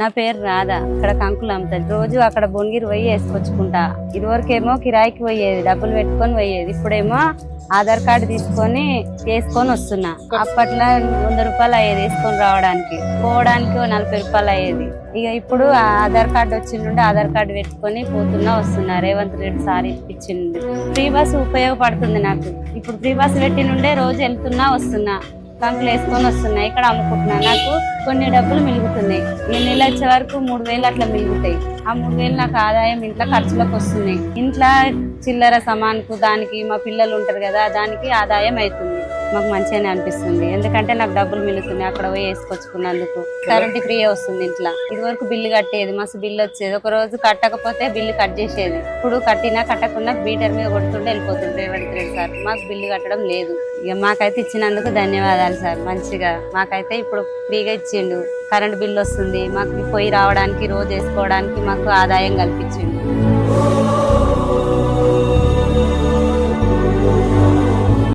నా పేరు రాధా. అక్కడ కంకులు అమ్ముతుంది రోజు అక్కడ బొంగిరి పోయి వేసుకొచ్చుకుంటా. ఇదివరకేమో కిరాయికి పోయేది డబ్బులు పెట్టుకొని పోయేది. ఇప్పుడేమో ఆధార్ కార్డు తీసుకొని వేసుకొని వస్తున్నా. అప్పట్లో వంద రూపాయలు అయ్యేది వేసుకొని రావడానికి. పోవడానికి నలభై రూపాయలు అయ్యేది. ఇక ఇప్పుడు ఆధార్ కార్డు వచ్చిండు ఆధార్ కార్డు పెట్టుకొని పోతున్నా వస్తున్నా. రేవంత్ రెడ్డి సార్ ఇప్పించిండు. ఫ్రీ బస్ ఉపయోగపడుతుంది నాకు. ఇప్పుడు ఫ్రీ బస్ పెట్టి నుండే రోజు వెళ్తున్నా వస్తున్నా. కంకులు వేసుకొని వస్తున్నాయి. ఇక్కడ అమ్ముకుంటున్నాను నాకు కొన్ని డబ్బులు మిలుగుతున్నాయి నేను నెల వచ్చే వరకు మూడు వేలు అట్లా మిగులుతాయి. ఆ మూడు వేలు నాకు ఆదాయం ఇంట్లో ఖర్చులకు వస్తున్నాయి. ఇంట్లో చిల్లర సమాన్కు దానికి మా పిల్లలు ఉంటారు కదా దానికి ఆదాయం అవుతుంది. మాకు మంచిగానే అనిపిస్తుంది. ఎందుకంటే నాకు డబ్బులు మిగులుతున్నాయి. అక్కడ పోయి వేసుకొచ్చుకున్నందుకు కరెంట్ ఫ్రీ వస్తుంది ఇంట్లో. ఇది వరకు బిల్లు కట్టేది మస్తు బిల్లు వచ్చేది. ఒక రోజు కట్టకపోతే బిల్లు కట్ చేసేది. ఇప్పుడు కట్టినా కట్టకుండా బీటర్ మీద కొడుతుంటే వెళ్ళిపోతుండే రేవంత్ రెడ్డి సార్ మాకు బిల్లు కట్టడం లేదు. ఇక మాకైతే ఇచ్చినందుకు ధన్యవాదాలు సార్. మంచిగా మాకైతే ఇప్పుడు ఫ్రీగా ఇచ్చిండు. కరెంట్ బిల్లు వస్తుంది. మాకు పోయి రావడానికి రోజు వేసుకోవడానికి మాకు ఆదాయం కల్పించిండు.